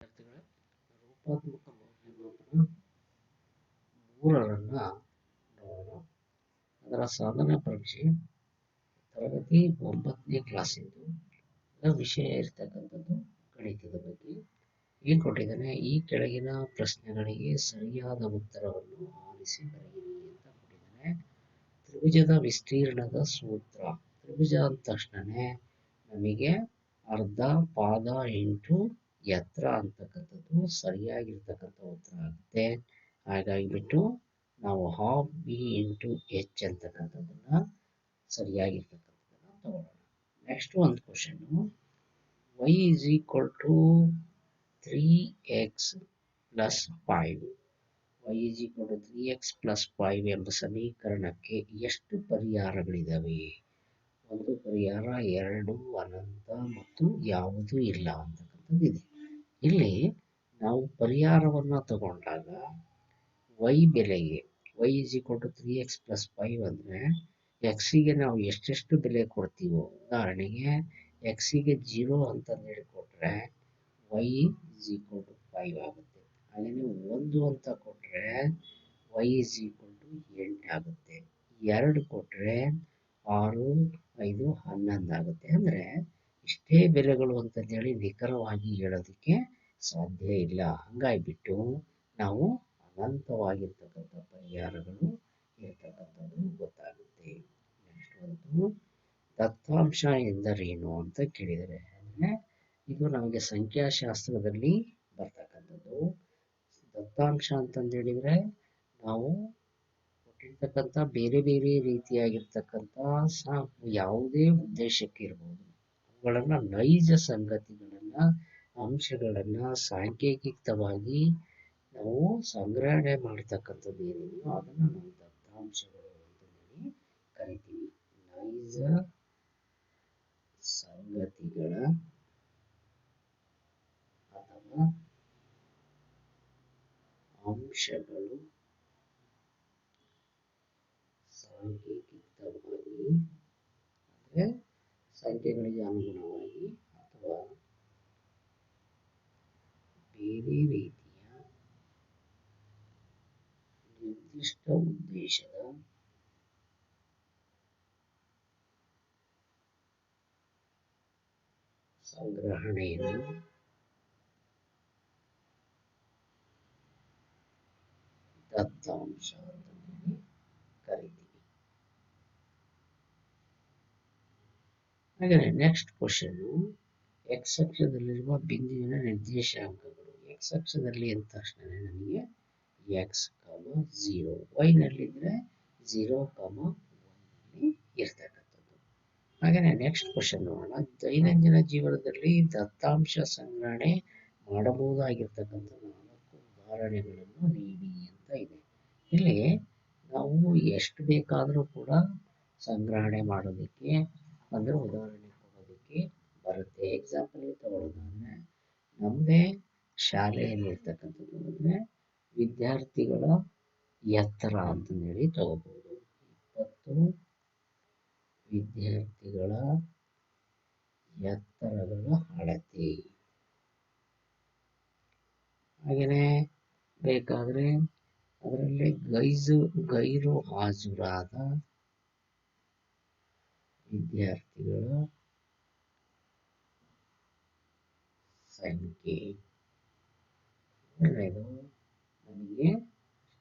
ವಿದ್ಯಾರ್ಥಿಗಳೇ? ರೂಪಾತ್ಮಕ ಮೌಲ್ಯಮಾಪನ ಮೂರರನ್ನ ಅದರ ಸಾಧನ ಪರೀಕ್ಷೆ ತರಗತಿ ಒಂಬತ್ತನೇ ಕ್ಲಾಸಿಂದು. ವಿಷಯ ಇರ್ತಕ್ಕಂಥದ್ದು ಗಣಿತದ ಬಗ್ಗೆ. ಏನು ಕೊಟ್ಟಿದ್ದಾನೆ? ಈ ಕೆಳಗಿನ ಪ್ರಶ್ನೆಗಳಿಗೆ ಸರಿಯಾದ ಉತ್ತರವನ್ನು ಆರಿಸಿ ಬರೆಯಿರಿ ಅಂತ ಕೊಟ್ಟಿದ್ದಾನೆ. ತ್ರಿಭುಜದ ವಿಸ್ತೀರ್ಣದ ಸೂತ್ರ. ತ್ರಿಭುಜ ಅಂದ ತಕ್ಷಣನೇ ನಮಗೆ ಅರ್ಧ, ಪಾದ ಇಂಟು ಎತ್ತರ ಅಂತಕ್ಕಂಥದ್ದು ಸರಿಯಾಗಿರ್ತಕ್ಕಂಥ ಉತ್ತರ ಆಗುತ್ತೆ. ಹಾಗಾಗಿಬಿಟ್ಟು ನಾವು ಹಾಫ್ ಬಿ ಇಂಟು ಎಚ್ ಅಂತಕ್ಕಂಥದ್ದನ್ನ ಸರಿಯಾಗಿರ್ತಕ್ಕಂಥದ್ದನ್ನ ತಗೊಳ್ಳೋಣ. ನೆಕ್ಸ್ಟ್ ಒಂದು question Y is equal to three X plus five Y is equal to three X plus five ಎಂಬ ಸಮೀಕರಣಕ್ಕೆ ಎಷ್ಟು ಪರಿಹಾರಗಳಿದ್ದಾವೆ ಒಂದು ಪರಿಹಾರ, ಎರಡು ಅನಂತ, ಮತ್ತು ಯಾವುದೂ ಇಲ್ಲ ಅಂತಕ್ಕಂಥದ್ದು ಇದೆ ಇಲ್ಲಿ ನಾವು ಪರಿಹಾರವನ್ನು ತಗೊಂಡಾಗ ವೈ ಬೆಲೆಗೆ Y is equal to three X plus five ಅಂದರೆ ಎಕ್ಸಿಗೆ ನಾವು ಎಷ್ಟೆಷ್ಟು ಬೆಲೆ ಕೊಡ್ತೀವೋ, ಉದಾಹರಣೆಗೆ ಎಕ್ಸಿಗೆ ಜೀರೋ ಅಂತಂದು ಹೇಳಿ ಕೊಟ್ಟರೆ Y is equal to five ಆಗುತ್ತೆ. ಹಾಗೆಯೇ ಒಂದು ಅಂತ ಕೊಟ್ಟರೆ ವೈ ಇಸ್ ಈಕ್ವಲ್ ಟು ಎಂಟು ಆಗುತ್ತೆ. ಎರಡು ಕೊಟ್ಟರೆ ಆರು, ಐದು, ಹನ್ನೊಂದು ಆಗುತ್ತೆ. ಅಂದರೆ ಇಷ್ಟೇ ಬೆಲೆಗಳು ಅಂತಂದೇಳಿ ನಿಖರವಾಗಿ ಹೇಳೋದಕ್ಕೆ ಸಾಧ್ಯ ಇಲ್ಲ. ಹಂಗಾಗಿಬಿಟ್ಟು ನಾವು ಅನಂತವಾಗಿರ್ತಕ್ಕಂಥ ಪರಿಹಾರಗಳು ಇರ್ತಕ್ಕಂಥದ್ದು ಗೊತ್ತಾಗುತ್ತೆ. ನೆಕ್ಸ್ಟ್ ಒಂದು ದತ್ತಾಂಶ ಎಂದರೇನು ಅಂತ ಕೇಳಿದರೆ ಇದು ನಮಗೆ ಸಂಖ್ಯಾಶಾಸ್ತ್ರದಲ್ಲಿ ಬರ್ತಕ್ಕಂಥದ್ದು. ದತ್ತಾಂಶ ಅಂತಂದು ಹೇಳಿದರೆ ನಾವು ಕೊಟ್ಟಿರ್ತಕ್ಕಂಥ ಬೇರೆ ಬೇರೆ ರೀತಿಯಾಗಿರ್ತಕ್ಕಂಥ ಸಾ ಯಾವುದೇ ಉದ್ದೇಶಕ್ಕೆ ಇರ್ಬೋದು, ಅವುಗಳನ್ನು ನೈಜ ಸಂಗತಿಗಳನ್ನು ಅಂಶಗಳನ್ನು ಸಾಂಕೇತಿಕವಾಗಿ ನಾವು ಸಂಗ್ರಹಣೆ ಮಾಡ್ತಕ್ಕಂಥದ್ದು ಏನಿದೆಯೋ ಅದನ್ನು ನಾವು ದತ್ತಾಂಶಗಳು ಹೇಳಿ ಕರಿತೀವಿ. ನೈಜ ಸಂಗತಿಗಳ ಅಥವಾ ಅಂಶಗಳು ಸಾಂಕೇತಿಕವಾಗಿ ಅಂದರೆ ಸಂಖ್ಯೆಗಳಿಗೆ ಅನುಗುಣವಾಗಿ ಅಥವಾ ಬೇರೆ ರೀತಿಯ ನಿರ್ದಿಷ್ಟ ಉದ್ದೇಶದ ಸಂಗ್ರಹಣೆಯನ್ನು ದತ್ತಾಂಶ ಕರೀತೀವಿ. ಹಾಗೆ ನೆಕ್ಸ್ಟ್ ಕ್ವಶನ್ ಎಕ್ಸ್ ಅಕ್ಷದಲ್ಲಿರುವ ಬಿಂದುವಿನ ನಿರ್ದೇಶಾಂಕಗಳು. ಅಕ್ಷದಲ್ಲಿ ಅಂದ ತಕ್ಷಣ ನನಗೆ ಎಕ್ಸ್ ಕಾಮ ಝೀರೋ ವೈನಲ್ಲಿದ್ದರೆ ಝೀರೋ ಕಾಮ ಒನ್ನಲ್ಲಿ ಇರ್ತಕ್ಕಂಥದ್ದು. ಹಾಗೆಯೇ ನೆಕ್ಸ್ಟ್ ಕ್ವಶನ್ ನೋಡೋಣ. ದೈನಂದಿನ ಜೀವನದಲ್ಲಿ ದತ್ತಾಂಶ ಸಂಗ್ರಹಣೆ ಮಾಡಬಹುದಾಗಿರ್ತಕ್ಕಂಥ ನಾಲ್ಕು ಉದಾಹರಣೆಗಳನ್ನು ನೀಡಿ ಅಂತ ಇದೆ. ಇಲ್ಲಿ ನಾವು ಎಷ್ಟು ಬೇಕಾದರೂ ಕೂಡ ಸಂಗ್ರಹಣೆ ಮಾಡೋದಕ್ಕೆ, ಅಂದರೆ ಉದಾಹರಣೆ ಕೊಡೋದಕ್ಕೆ ಬರುತ್ತೆ. ಎಕ್ಸಾಂಪಲ್ ತಗೊಳ್ಳೋದಾದ್ರೆ ನಮ್ಮದೇ ಶಾಲೆಯಲ್ಲಿ ಇರ್ತಕ್ಕಂಥದ್ದು ಅಂದರೆ ವಿದ್ಯಾರ್ಥಿಗಳ ಎತ್ತರ ಅಂತಂದೇಳಿ ತಗೋಬೋದು ಇಪ್ಪತ್ತು ವಿದ್ಯಾರ್ಥಿಗಳ ಎತ್ತರಗಳ ಅಳತೆ. ಹಾಗೆಯೇ ಬೇಕಾದರೆ ಅದರಲ್ಲಿ ಗೈಜು, ಗೈರು ಹಾಜರಾದ ವಿದ್ಯಾರ್ಥಿಗಳ ಸಂಖ್ಯೆ. ಒಳ್ಳೆಯದು ನಮಗೆ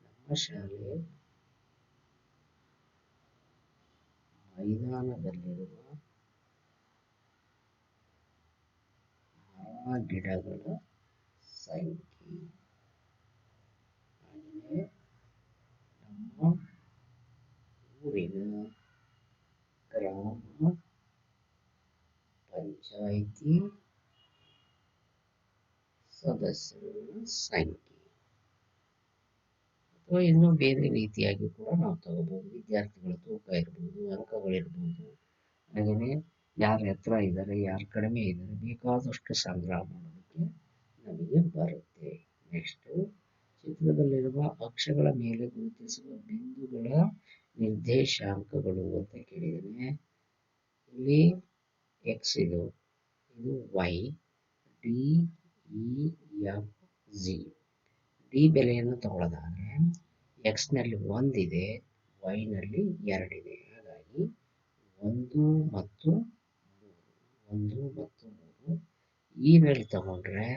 ನಮ್ಮ ಶಾಲೆ ಮೈದಾನದಲ್ಲಿರುವ ಮರ ಗಿಡಗಳ ಸಂಖ್ಯೆ. ಹಾಗೆಯೇ ನಮ್ಮ ಊರಿನ ಗ್ರಾಮ ಪಂಚಾಯಿತಿ ಸದಸ್ಯರ ಸಂಖ್ಯೆ ಅಥವಾ ಇನ್ನೂ ಬೇರೆ ರೀತಿಯಾಗಿ ಕೂಡ ನಾವು ತಗೋಬಹುದು ವಿದ್ಯಾರ್ಥಿಗಳ ತೂಕ ಇರ್ಬೋದು ಅಂಕಗಳಿರ್ಬೋದು ಹಾಗೆಯೇ ಯಾರು ಎತ್ತರ ಇದ್ದಾರೆ ಯಾರು ಕಡಿಮೆ ಇದ್ದಾರೆ ಬೇಕಾದಷ್ಟು ಸಂಗ್ರಹ ಮಾಡೋದಕ್ಕೆ ನಮಗೆ ಬರುತ್ತೆ ನೆಕ್ಸ್ಟು ಚಿತ್ರದಲ್ಲಿರುವ ಅಕ್ಷಗಳ ಮೇಲೆ ಗುರುತಿಸುವ ಬಿಂದುಗಳ ನಿರ್ದೇಶಾಂಕಗಳು ಅಂತ ಕೇಳಿದ್ದೇನೆ ಇಲ್ಲಿ ಎಕ್ಸ್ ಇದು ಇದು Y D E F G D ಬೆಲೆಯನ್ನು ತಗೊಳ್ಳೋದಾದರೆ ಎಕ್ಸ್ನಲ್ಲಿ ಒಂದಿದೆ ವೈನಲ್ಲಿ ಎರಡಿದೆ ಹಾಗಾಗಿ ಒಂದು ಮತ್ತು ಒಂದು ಮತ್ತು ಮೂರು. ಇನಲ್ಲಿ ತಗೊಂಡ್ರೆ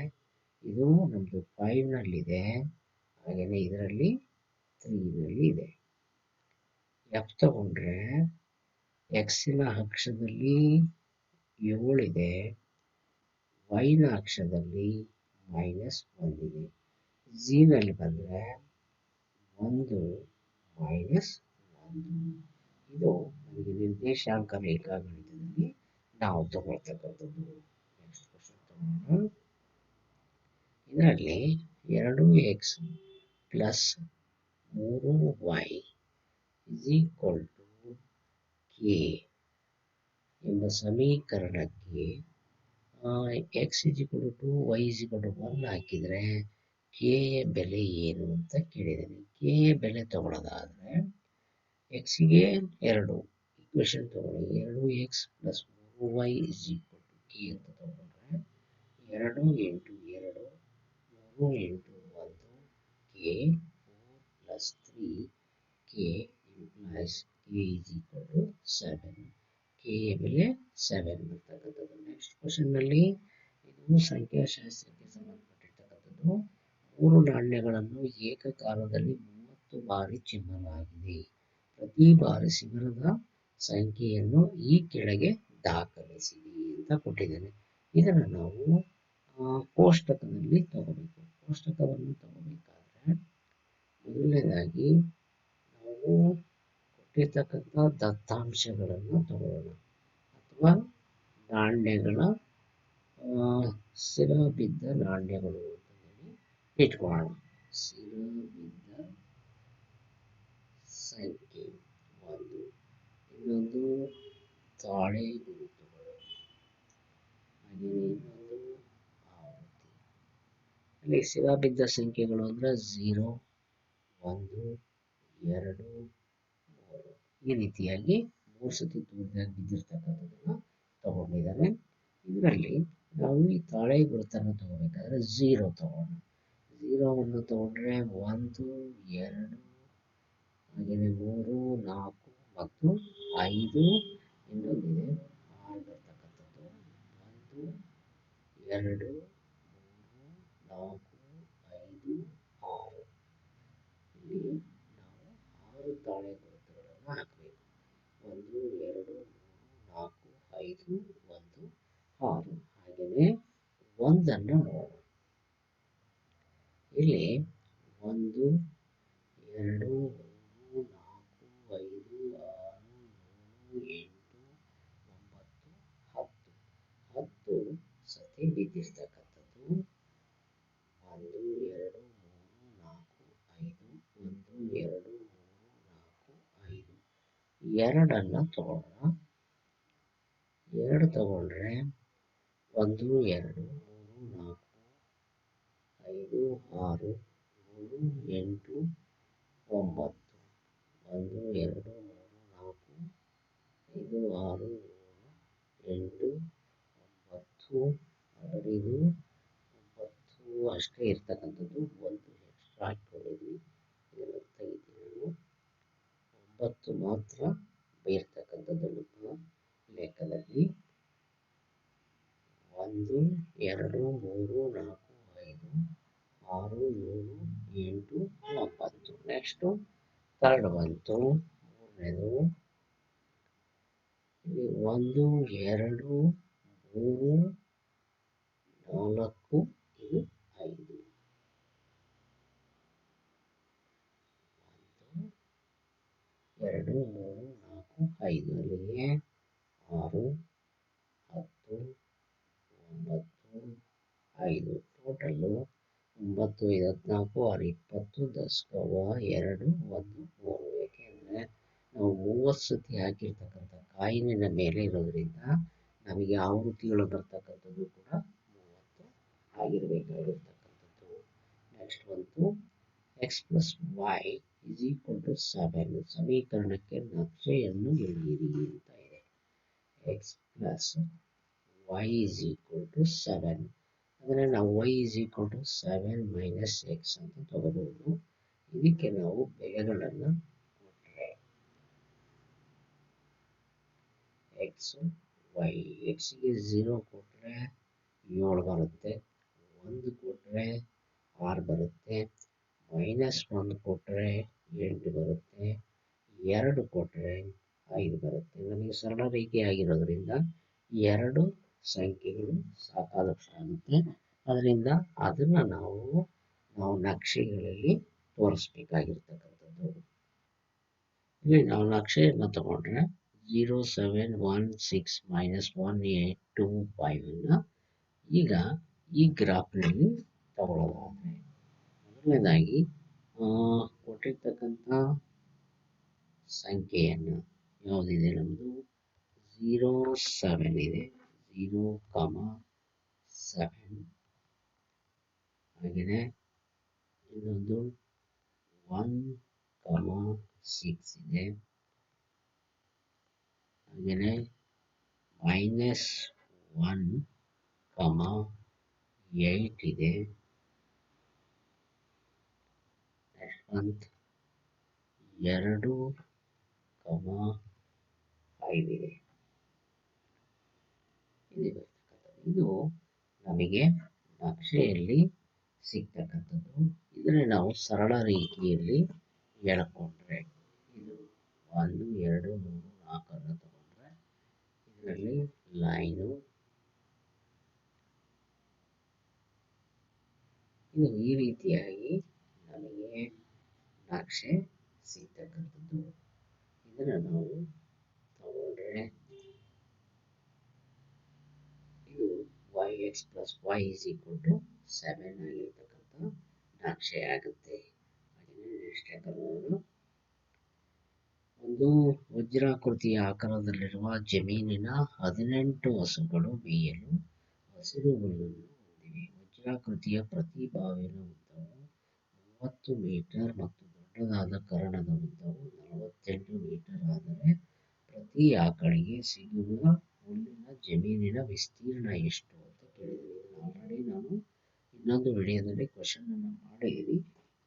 ಇದು ನಮ್ಮದು ಫೈವ್ನಲ್ಲಿದೆ ಹಾಗೆಯೇ ಇದರಲ್ಲಿ ತ್ರೀನಲ್ಲಿ ಇದೆ. ಎಫ್ ತಗೊಂಡ್ರೆ ಎಕ್ಸಿನ ಅಕ್ಷದಲ್ಲಿ ಏಳಿದೆ ವೈನ ಅಕ್ಷದಲ್ಲಿ ಮೈನಸ್ ಒಂದಿದೆ ಝೀನಲ್ಲಿ ಬಂದರೆ ಒಂದು ಮೈನಸ್ ಒಂದು. ಇದು ನಮಗೆ ನಿರ್ದೇಶಾಂಕ ರೇಖಾಗಣಿತದಲ್ಲಿ ನಾವು ತಗೊಳ್ತಕ್ಕಂಥದ್ದು. ನೆಕ್ಸ್ಟ್ ಕ್ವಶನ್ ಇದರಲ್ಲಿ ಎರಡು ಎಕ್ಸ್ ಪ್ಲಸ್ ಮೂರು Y is equal to K ಎಂಬ ಸಮೀಕರಣಕ್ಕೆ X is equal to Y is equal to one ಹಾಕಿದರೆ ಕೆ ಬೆಲೆ ಏನು ಅಂತ ಕೇಳಿದ್ದೀನಿ. ಕೆ ಬೆಲೆ ತಗೊಳ್ಳೋದಾದರೆ ಎಕ್ಸಿಗೆ ಎರಡು ಇಕ್ವೇಶನ್ ತಗೊಳ್ಳಿ. ಎರಡು ಎಕ್ಸ್ ಪ್ಲಸ್ ಮೂರು Y is equal to K ಅಂತ ತಗೊಂಡ್ರೆ ಎರಡು ಎಂಟು ಎರಡು, ಮೂರು ಎಂಟು ಒಂದು K four plus three K implies K is equal to seven K ಯ ಬೆಲೆ ಸೆವೆನ್ ಬರ್ತಕ್ಕಂಥದ್ದು ನೆಕ್ಸ್ಟ್ ಕ್ವಶನ್ನಲ್ಲಿ ಇದು ಸಂಖ್ಯಾಶಾಸ್ತ್ರಕ್ಕೆ ಸಂಬಂಧಪಟ್ಟಿರ್ತಕ್ಕಂಥದ್ದು ಮೂರು ನಾಣ್ಯಗಳನ್ನು ಏಕಕಾಲದಲ್ಲಿ ಮೂವತ್ತು ಬಾರಿ ಚಿಮ್ಮಲಾಗಿದೆ ಪ್ರತಿ ಬಾರಿ ಶಿಬಿರದ ಸಂಖ್ಯೆಯನ್ನು ಈ ಕೆಳಗೆ ದಾಖಲಿಸಿ ಅಂತ ಕೊಟ್ಟಿದ್ದೇನೆ. ಇದನ್ನು ನಾವು ಕೋಷ್ಟಕದಲ್ಲಿ ತಗೋಬೇಕು. ಕೋಷ್ಟಕವನ್ನು ತಗೋಬೇಕಾದ್ರೆ ಮೊದಲನೇದಾಗಿ ನಾವು ಕೊಟ್ಟಿರ್ತಕ್ಕಂಥ ದತ್ತಾಂಶಗಳನ್ನು ತಗೊಳ್ಳೋಣ. ಅಥವಾ ನಾಣ್ಯಗಳ ಸಿರ ಬಿದ್ದ ನಾಣ್ಯಗಳು ಅಂತ ಹೇಳಿ ಇಟ್ಕೊಳ್ಳೋಣ. ಸಿರ ಬಿದ್ದ ಸಂಖ್ಯೆ ಒಂದು. ಇನ್ನೊಂದು ತಾಳೆ ಗುರುತುಗಳು ಹಾಗೆಯೇ ಇನ್ನೊಂದು ಆವೃತ್ತಿ. ಅಲ್ಲಿ ಸಿರ ಬಿದ್ದ ಸಂಖ್ಯೆಗಳು ಅಂದರೆ ಝೀರೋ ಒಂದು, ಎರಡು ಈ ರೀತಿಯಾಗಿ ಮೂರು ಸತಿ ದೂರದಾಗ ಬಿದ್ದಿರ್ತಕ್ಕಂಥದ್ದನ್ನು ತಗೊಂಡಿದ್ದಾರೆ. ಇದರಲ್ಲಿ ನಾವು ಈ ತಾಳೆ ಗುರುತನ್ನು ತಗೋಬೇಕಾದ್ರೆ ಝೀರೋ ತಗೋಣ. ಝೀರೋವನ್ನು ತಗೊಂಡ್ರೆ ಒಂದು, ಎರಡು, ಹಾಗೆಯೇ ಮೂರು, ನಾಲ್ಕು ಮತ್ತು ಐದು ಇನ್ನೊಂದಿದೆ. ಆರು ಒಂದು, ಎರಡು, ಮೂರು, ನಾಲ್ಕು, ಐದು, ಆರು. ಇಲ್ಲಿ ನಾವು ಆರು ತಾಳೆ ಒಂದು ಎರಡು, ನಾಲ್ಕು, ಐದು, ಒಂದು, ಆರು. ಹಾಗೆಯೇ ಒಂದನ್ನು ನೋಡೋಣ. ಇಲ್ಲಿ ಒಂದು, ಎರಡು, ಮೂರು, ನಾಲ್ಕು, ಐದು, ಆರು, ಏಳು, ಎಂಟು, ಒಂಬತ್ತು, ಹತ್ತು. ಹತ್ತು ಸತಿ ಬಿದ್ದಿರ್ತಕ್ಕಂಥದ್ದು. ಒಂದು, ಎರಡು, ಮೂರು, ನಾಲ್ಕು, ಐದು, ಒಂದು, ಎರಡು ಎರಡನ್ನು ತಗೊಳ್ಳೋಣ. ಎರಡು ತಗೊಂಡ್ರೆ ಒಂದು, ಎರಡು, ಮೂರು, ನಾಲ್ಕು, ಐದು, ಆರು, ಏಳು, ಎಂಟು, ಒಂಬತ್ತು, ಒಂದು, ಎರಡು, ಮೂರು, ನಾಲ್ಕು, ಐದು, ಆರು, ಏಳು, ಎಂಟು, ಒಂಬತ್ತು, ಹದಿನೈದು, ಒಂಬತ್ತು, ಅಷ್ಟೇ ಇರ್ತಕ್ಕಂಥದ್ದು ಒಂದು ಎಕ್ಸ್ಟ್ರಾ ಹಾಕ್ಕೊಂಡಿದ್ವಿ ಇದನ್ನು ತೆಗಿತೀನಿ. ಒಂಬತ್ತು ಮಾತ್ರ ಇರ್ತಕ್ಕಂಥದ್ದು ನಮ್ಮ ಲೇಖದಲ್ಲಿ ಒಂದು, ಎರಡು, ಮೂರು, ನಾಲ್ಕು, ಐದು, ಆರು, ಏಳು, ಎಂಟು ಒಂಬತ್ತು ನೆಕ್ಸ್ಟು ಥರ್ಡ್ ಬಂತು. ಮೂರನೇದು ಒಂದು, ಎರಡು, ಮೂರು, ನಾಲ್ಕು ಇದು ಐದು ಒಂದು ಎರಡು, ಮೂರು, ನಾಲ್ಕು, ಐದು ಅಲ್ಲಿಗೆ ಆರು, ಹತ್ತು, ಒಂಬತ್ತು, ಐದು. ಟೋಟಲ್ಲು ಒಂಬತ್ತು ಐವತ್ನಾಲ್ಕು ಆರು, ಇಪ್ಪತ್ತು, ದಶಕವ ಎರಡು, ಒಂದು, ಮೂರು. ಏಕೆಂದರೆ ನಾವು ಮೂವತ್ತು ಸತಿ ಹಾಕಿರ್ತಕ್ಕಂಥ ಕಾಯಿನಿನ ಮೇಲೆ ಇರೋದ್ರಿಂದ ನಮಗೆ ಆವೃತ್ತಿಗಳು ಬರ್ತಕ್ಕಂಥದ್ದು ಕೂಡ ಮೂವತ್ತು ಆಗಿರಬೇಕಾಗಿರ್ತಕ್ಕಂಥದ್ದು. ನೆಕ್ಸ್ಟ್ ಬಂತು. X plus Y is equal to seven ಸಮೀಕರಣಕ್ಕೆ ನಕ್ಷೆಯನ್ನು ಎಳೆಯಿರಿ ಅಂತ ಇದೆ X plus Y is equal to seven ಅಂದರೆ ನಾವು Y is equal to seven minus X ಅಂತ ತಗೋಬಹುದು ಇದಕ್ಕೆ ನಾವು ಬೆಲೆಗಳನ್ನು ಕೊಟ್ಟರೆ ಎಕ್ಸ್ ವೈ ಎಕ್ಸ್ಗೆ ಝೀರೋ ಕೊಟ್ಟರೆ ಏಳು ಬರುತ್ತೆ ಒಂದು ಕೊಟ್ಟರೆ ಆರು ಬರುತ್ತೆ ಮೈನಸ್ ಒಂದು ಕೊಟ್ಟರೆ ಎಂಟು ಬರುತ್ತೆ, ಎರಡು ಕೊಟ್ಟರೆ ಐದು ಬರುತ್ತೆ. ನಮಗೆ ಸರಳ ರೇಖೆ ಎರಡು ಸಂಖ್ಯೆಗಳು ಸಾಕಾದಷ್ಟು ಆಗುತ್ತೆ. ಅದರಿಂದ ಅದನ್ನು ನಾವು ನಾವು ನಕ್ಷೆಗಳಲ್ಲಿ ತೋರಿಸ್ಬೇಕಾಗಿರ್ತಕ್ಕಂಥದ್ದು. ಇಲ್ಲಿ ನಾವು ನಕ್ಷೆಯನ್ನು ತಗೊಂಡ್ರೆ zero seven one six minus one eight two ಫೈವನ್ನು ಈಗ ಈ ಗ್ರಾಫ್ನಲ್ಲಿ ತಗೊಳ್ಳೋದಾದರೆ ಮೊದಲನೇದಾಗಿ ಕೊಟ್ಟಿರ್ತಕ್ಕಂಥ ಸಂಖ್ಯೆಯನ್ನು ಯಾವುದಿದೆ ನಮ್ಮದು ಝೀರೋ ಸೆವೆನ್ ಇದೆ. ಝೀರೋ ಕಾಮ ಸೆವೆನ್ ಆಗಿದೆ. ಇನ್ನೊಂದು ಒನ್ ಕಾಮ ಸಿಕ್ಸ್ ಇದೆ. ಹಾಗೆಯೇ ಮೈನಸ್ ಒನ್ ಕಾಮ ಏಟ್ ಇದೆ. ಮಂತ್ ಎರಡು ಕಮ ಫೈವ್ ಇದೆ. ನಮಗೆ ನಕ್ಷೆಯಲ್ಲಿ ಸಿಗ್ತಕ್ಕಂಥದ್ದು. ಇದನ್ನು ನಾವು ಸರಳ ರೀತಿಯಲ್ಲಿ ಹೇಳಿಕೊಂಡ್ರೆ, ಇದು ಒಂದು, ಎರಡು, ಮೂರು ನಾಲ್ಕನ್ನು ತಗೊಂಡ್ರೆ ಇದರಲ್ಲಿ ಲೈನು ಇದು ಈ ರೀತಿಯಾಗಿ ನಕ್ಷೆ ಸಿಗ್ತಕ್ಕಂಥದ್ದು ಇದನ್ನು ನಾವು ತಗೊಂಡ್ರೆ ಇದು Y X plus Y is equal to seven ಆಗಿರ್ತಕ್ಕಂಥ ನಕ್ಷೆ ಆಗುತ್ತೆ. ನೆಕ್ಸ್ಟ್ ಒಂದು ವಜ್ರಾಕೃತಿಯ ಆಕಾರದಲ್ಲಿರುವ ಜಮೀನಿನ ಹದಿನೆಂಟು ಹಸುಗಳು ಮೇಯಲು ಹಸಿರು ಹುಲ್ಲನ್ನು ಹೊಂದಿವೆ. ವಜ್ರಾಕೃತಿಯ ಪ್ರತಿ ಬಾವಿನ ಉದ್ದವು ಮೂವತ್ತು ಮೀಟರ್ ಮತ್ತು ದೊಡ್ಡದಾದ ಕರಣದ ಉದ್ದವು ನಲವತ್ತೆಂಟು ಮೀಟರ್ ಆದರೆ ಪ್ರತಿ ಆಕಳಿಗೆ ಸಿಗುವ ಹುಲ್ಲಿನ ಜಮೀನಿನ ವಿಸ್ತೀರ್ಣ ಎಷ್ಟು ಅಂತ ಕೇಳಿದ್ವಿ. ಆಲ್ರೆಡಿ ನಾನು ಇನ್ನೊಂದು ವಿಡಿಯೋದಲ್ಲಿ ಕ್ವಶನ್ ಅನ್ನು ಮಾಡಿದ್ದೀನಿ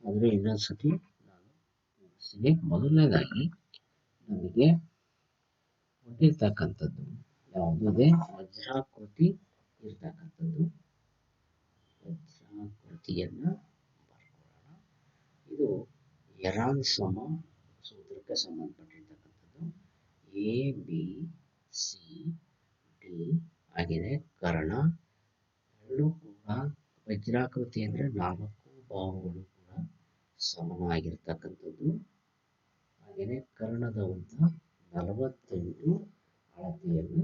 ಆದರೆ ಇನ್ನೊಂದು ಸತಿ ನಾನು ತಿಳಿಸ್ತೀನಿ ಮೊದಲನೇದಾಗಿ ನಮಗೆ ಕೊಟ್ಟಿರ್ತಕ್ಕಂಥದ್ದು ಯಾವುದೇ ವಜ್ರಾಕೃತಿ ಇರ್ತಕ್ಕಂಥದ್ದು. ವಜ್ರಾಕೃತಿಯನ್ನು ಎರಾನ್ ಸಮ ಸೂತ್ರಕ್ಕೆ ಸಂಬಂಧಪಟ್ಟಿರ್ತಕ್ಕಂಥದ್ದು ಎ ಬಿ ಸಿ ಡಿ ಆಗಿದೆ. ಕರ್ಣ, ಎರಡು ಕೂಡ ವಜ್ರಾಕೃತಿ ಅಂದರೆ ನಾಲ್ಕು ಭಾವಗಳು ಕೂಡ ಸಮನಾಗಿರ್ತಕ್ಕಂಥದ್ದು. ಹಾಗೆಯೇ ಕರ್ಣದ ಉದ್ದ ನಲವತ್ತೆಂಟು ಅಳತೆಯನ್ನು,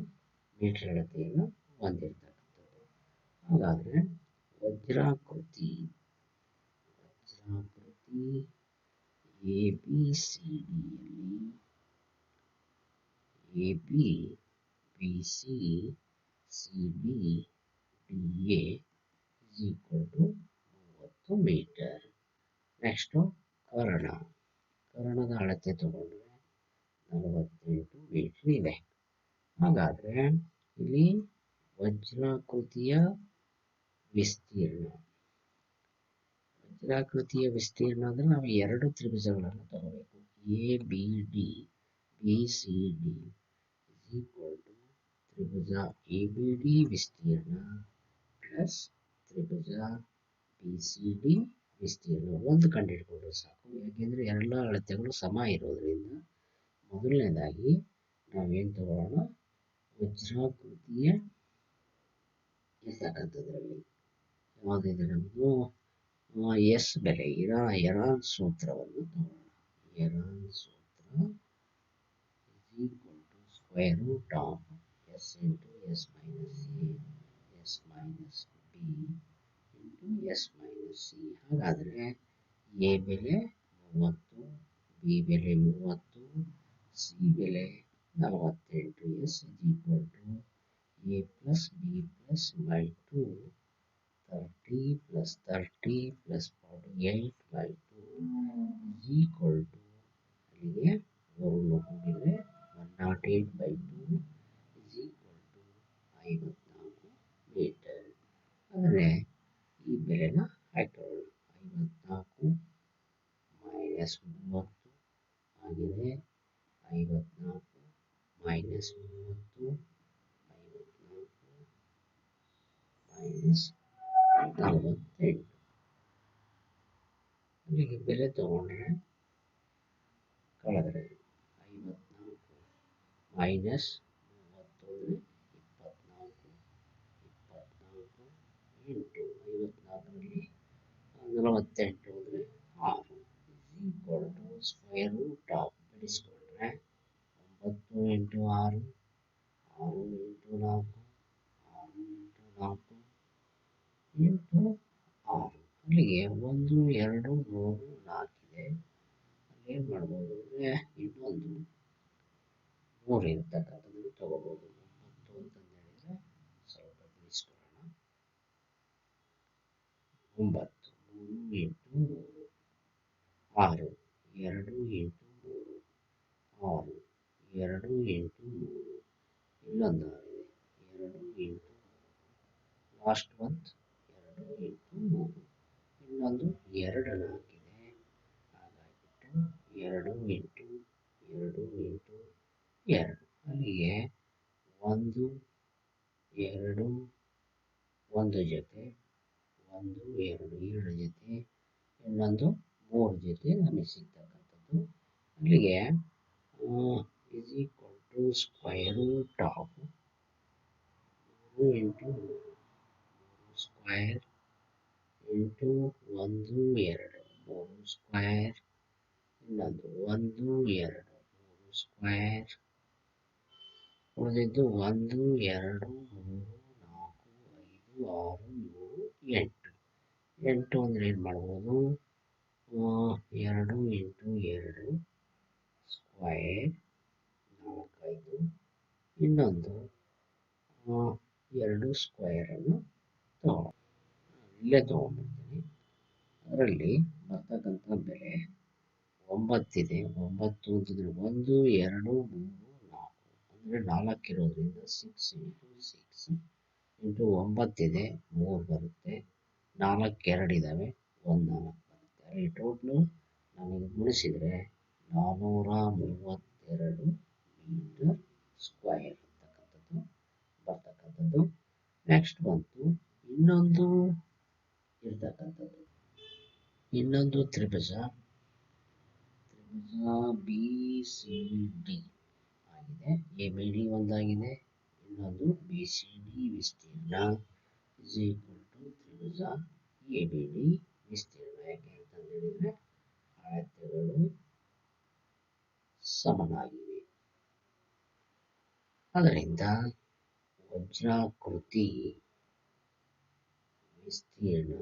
ಮೀಟರ್ ಅಳತೆಯನ್ನು ಹೊಂದಿರತಕ್ಕಂಥದ್ದು. ಹಾಗಾದರೆ ವಜ್ರಾಕೃತಿ ವಜ್ರಾಕೃತಿ A B C ಡಿಯಲ್ಲಿ A B B C C D, D A is equal to ಮೂವತ್ತು ಮೀಟರ್ ನೆಕ್ಸ್ಟು ಕರ್ಣ ಕರ್ಣದ ಅಳತೆ ತಗೊಂಡ್ರೆ ನಲವತ್ತೆಂಟು ಮೀಟರ್ ಇದೆ ಹಾಗಾದರೆ ಇಲ್ಲಿ ವಜ್ರಾಕೃತಿಯ ವಿಸ್ತೀರ್ಣ ವಜ್ರಾಕೃತಿಯ ವಿಸ್ತೀರ್ಣ ಅಂದರೆ ನಾವು ಎರಡು ತ್ರಿಭುಜಗಳನ್ನು ತಗೋಬೇಕು. A B D B C D equal Tribhuja A B D ವಿಸ್ತೀರ್ಣ ಪ್ಲಸ್ ತ್ರಿಭುಜ ಬಿ ಸಿ ಡಿ ವಿಸ್ತೀರ್ಣ. ಒಂದು ಕಂಡುಹಿಡ್ಕೊಂಡ್ರೆ ಸಾಕು. ಯಾಕೆಂದರೆ ಎಲ್ಲ ಅಳತೆಗಳು ಸಮ ಇರೋದ್ರಿಂದ ಮೊದಲನೇದಾಗಿ ನಾವೇನು ತಗೊಳ್ಳೋಣ ವಜ್ರಾಕೃತಿಯ ಇರ್ತಕ್ಕಂಥದ್ರಲ್ಲಿ. ಯಾವುದಿದೆ ನಮ್ಮದು ಎಸ್ ಬೆಲೆ ಇರಾ ಎರಾನ್ ಸೂತ್ರವನ್ನು ತಗೊಳ್ಳೋಣ ಎರಾನ್ ಸೂತ್ರ equal to square root of S into S minus A S minus B into S minus C ಹಾಗಾದರೆ ಎ ಬೆಲೆ ಮೂವತ್ತು ಬಿ ಬೆಲೆ ಮೂವತ್ತು ಸಿ ಬೆಲೆ ನಲವತ್ತೆಂಟು S is equal to A plus B plus by two thirty plus thirty plus forty eight by two equal to ಅಲ್ಲಿಗೆ ಮೂರನ್ನು ಕೂಡಿದರೆ one naught eight by two is equal to ಐವತ್ನಾಲ್ಕು metre ಆದರೆ ಈ ಬೆಲೆನ ಹಾಕೊಳ್ಳೋಣ ಐವತ್ನಾಲ್ಕು ಮೈನಸ್ ಮೂವತ್ತು ಆಗಿದೆ. ಐವತ್ನಾಲ್ಕು ಮೈನಸ್ ಮೂವತ್ತು ಐವತ್ನಾಲ್ಕು ಮೈನಸ್ ನಲವತ್ತೆಂಟು ಇಲ್ಲಿಗೆ ಬೆಲೆ ತಗೊಂಡ್ರೆ ಕಳೆದ್ರೆ ಐವತ್ನಾಲ್ಕು ಮೈನಸ್ ಮೂವತ್ತೊಂದು, ಇಪ್ಪತ್ನಾಲ್ಕು ಇಪ್ಪತ್ನಾಲ್ಕು, ಎಂಟು, ಐವತ್ನಾಲ್ಕರಲ್ಲಿ ನಲವತ್ತೆಂಟು ಅಂದರೆ ಆರು. Equal to square root of ಬಿಡಿಸ್ಕೊಂಡ್ರೆ ಒಂಬತ್ತು ಎಂಟು ಆರು ಆರು ಎಂಟು ನಾಲ್ಕು, ಆರು ಎಂಟು ನಾಲ್ಕು. ಇಂಟು ಆರು. ಅಲ್ಲಿಗೆ ಒಂದು, ಎರಡು, ಮೂರು ನಾಲ್ಕು ಇದೆ ಏನು ಮಾಡ್ಬೋದು ಅಂದರೆ ಇನ್ನೊಂದು ಮೂರು ಇರ್ತಕ್ಕಂಥದ್ದನ್ನು ತಗೋಬೋದು. ಒಂಬತ್ತು ಅಂತಂದೇಳಿದರೆ ಸ್ವಲ್ಪ ಬಿಡಿಸ್ಕೊಳ್ಳೋಣ ಒಂಬತ್ತು, ಮೂರು, ಎಂಟು, ಮೂರು. ಆರು, ಎರಡು, ಎಂಟು, ಮೂರು. ಆರು, ಎರಡು, ಎಂಟು, ಮೂರು. ಇಲ್ಲೊಂದು ಆರಿದೆ ಎರಡು ಇಂಟು ಲಾಸ್ಟ್ ಮಂತ್ ಇಂಟು ಇನ್ನೊಂದು ಎರಡು ಹಾಕಿದೆ ಹಾಗಾಗಿಬಿಟ್ಟು ಎರಡು ಇಂಟು ಎರಡು ಇಂಟು ಎರಡು. ಅಲ್ಲಿಗೆ ಒಂದು, ಎರಡು, ಒಂದು ಜೊತೆ, ಒಂದು, ಎರಡು ಎರಡು ಜೊತೆ, ಇನ್ನೊಂದು ಮೂರು ಜೊತೆ ನಮಗೆ ಸಿಗ್ತಕ್ಕಂಥದ್ದು. ಅಲ್ಲಿಗೆ is equal to square root of ಮೂರು ಇಂಟು ಮೂರು ಸ್ಕ್ವೈರ್ ಇಂಟು ಒಂದು ಎರಡು ಮೂರು ಸ್ಕ್ವೇರ್ ಇನ್ನೊಂದು ಒಂದು ಎರಡು ಮೂರು ಸ್ಕ್ವೈರ್ ಉಳಿದಿದ್ದು ಒಂದು ಎರಡು ಮೂರು ನಾಲ್ಕು, ಐದು, ಆರು, ಏಳು, ಎಂಟು. ಎಂಟು ಅಂದರೆ ಏನು ಮಾಡ್ಬೋದು? ಎರಡು ಇಂಟು ಎರಡು ಸ್ಕ್ವೈರ್ ನಾಲ್ಕೈದು ಇನ್ನೊಂದು. ಎರಡು ಸ್ಕ್ವೈರನ್ನು ತಗೋ. ಇಲ್ಲೇ ತೊಗೊಂಡ್ಬಿಡ್ತೀನಿ. ಅದರಲ್ಲಿ ಬರ್ತಕ್ಕಂಥ ಬೆಲೆ ಒಂಬತ್ತಿದೆ. ಒಂಬತ್ತು ಅಂತಂದರೆ ಒಂದು, ಎರಡು, ಮೂರು, ನಾಲ್ಕು. ಅಂದರೆ ನಾಲ್ಕು ಇರೋದ್ರಿಂದ ಸಿಕ್ಸ್ ಇಂಟು ಸಿಕ್ಸ್ ಇಂಟು ಒಂಬತ್ತಿದೆ. ಮೂರು ಬರುತ್ತೆ. ನಾಲ್ಕು ಎರಡು ಇದ್ದಾವೆ. ಒಂದು ನಾಲ್ಕು ಬರುತ್ತೆ. ಈ ಟೋಟ್ಲು ನನಗೆ ಗುಣಿಸಿದರೆ ನಾನ್ನೂರ ಮೂವತ್ತೆರಡು ಮೀಟರ್ ಸ್ಕ್ವೈರ್ ಅಂತಕ್ಕಂಥದ್ದು ಬರ್ತಕ್ಕಂಥದ್ದು. ನೆಕ್ಸ್ಟ್ ಬಂತು. ಇನ್ನೊಂದು ಇನ್ನೊಂದು ತ್ರಿಭುಜ. ತ್ರಿಭುಜ ಬಿ ಸಿ ಡಿ ಆಗಿದೆ. ಎ ಬಿ ಡಿ ಒಂದಾಗಿದೆ. ಇನ್ನೊಂದು ಬಿ ಸಿ ಡಿ ವಿಸ್ತೀರ್ಣ. ಇಸ್ ಈಕ್ವಲ್ ಟು ತ್ರಿಭುಜ ಎ ಬಿ ಡಿ ವಿಸ್ತೀರ್ಣ. ಯಾಕೆ ಅಂತಂದು ಹೇಳಿದರೆ ಅಳತೆಗಳು ಸಮನಾಗಿವೆ. ಅದರಿಂದ ವಜ್ರಾಕೃತಿ ವಿಸ್ತೀರ್ಣ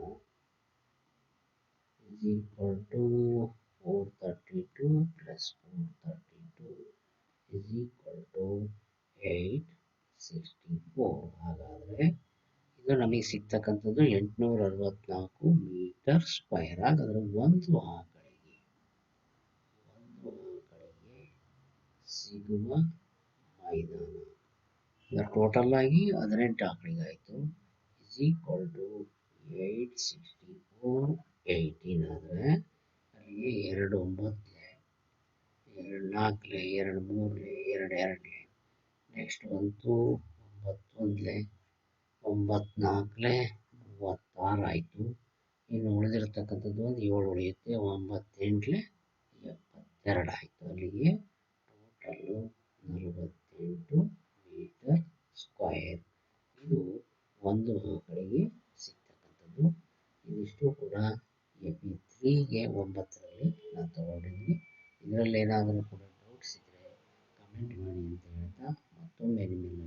is equal to 432 plus 432 is equal to 864 ಹಾಗಾದರೆ ಇದು ನಮಗೆ ಸಿಗ್ತಕ್ಕಂಥದ್ದು ಎಂಟುನೂರ ಅರವತ್ನಾಲ್ಕು ಮೀಟರ್ ಸ್ಕ್ವೈರ್ ಹಾಗಾದರೆ ಒಂದು ಆಕಳಿಗೆ ಒಂದು ಆಕಳಿಗೆ ಸಿಗುವ ಮೈದಾನ. ಟೋಟಲ್ ಆಗಿ ಹದಿನೆಂಟು ಆಕಳಿಗಾಯಿತು. Two eight sixty four eighteen ಆದರೆ ಅಲ್ಲಿಗೆ ಎರಡು ಒಂಬತ್ತಲೆ ಎರಡು ನಾಲ್ಕಲೆ, ಎರಡು ಮೂರಲೆ, ಎರಡು ಎರಡಲೆ. ನೆಕ್ಸ್ಟ್ ಬಂತು ಒಂಬತ್ತೊಂದಲೆ, ಒಂಬತ್ನಾಲ್ಕಲೆ ಮೂವತ್ತಾರು ಆಯಿತು ಇನ್ನು ಉಳಿದಿರ್ತಕ್ಕಂಥದ್ದು ಒಂದು ಏಳು ಉಳಿಯುತ್ತೆ, ಒಂಬತ್ತೆಂಟಲೆ ಎಪ್ಪತ್ತೆರಡು ಆಯಿತು ಅಲ್ಲಿಗೆ ಟೋಟಲ್ಲು ನಲವತ್ತೆಂಟು ಮೀಟರ್ ಸ್ಕ್ವೈರ್ ಇದು ಒಂದು ಕಡೆಗೆ ಸಿಗ್ತಕ್ಕಂಥದ್ದು. ಇದಿಷ್ಟು ಕೂಡ ಎ ಪಿ ತ್ರೀಗೆ ಒಂಬತ್ತರಲ್ಲಿ ನಾನು ತಗೊಂಡಿದ್ದೀನಿ. ಇದರಲ್ಲಿ ಏನಾದರೂ ಕೂಡ ಡೌಟ್ಸ್ ಇದ್ದರೆ ಕಮೆಂಟ್ ಮಾಡಿ ಅಂತ ಹೇಳ್ತಾ ಮತ್ತೊಮ್ಮೆ ನಿಮಗೆ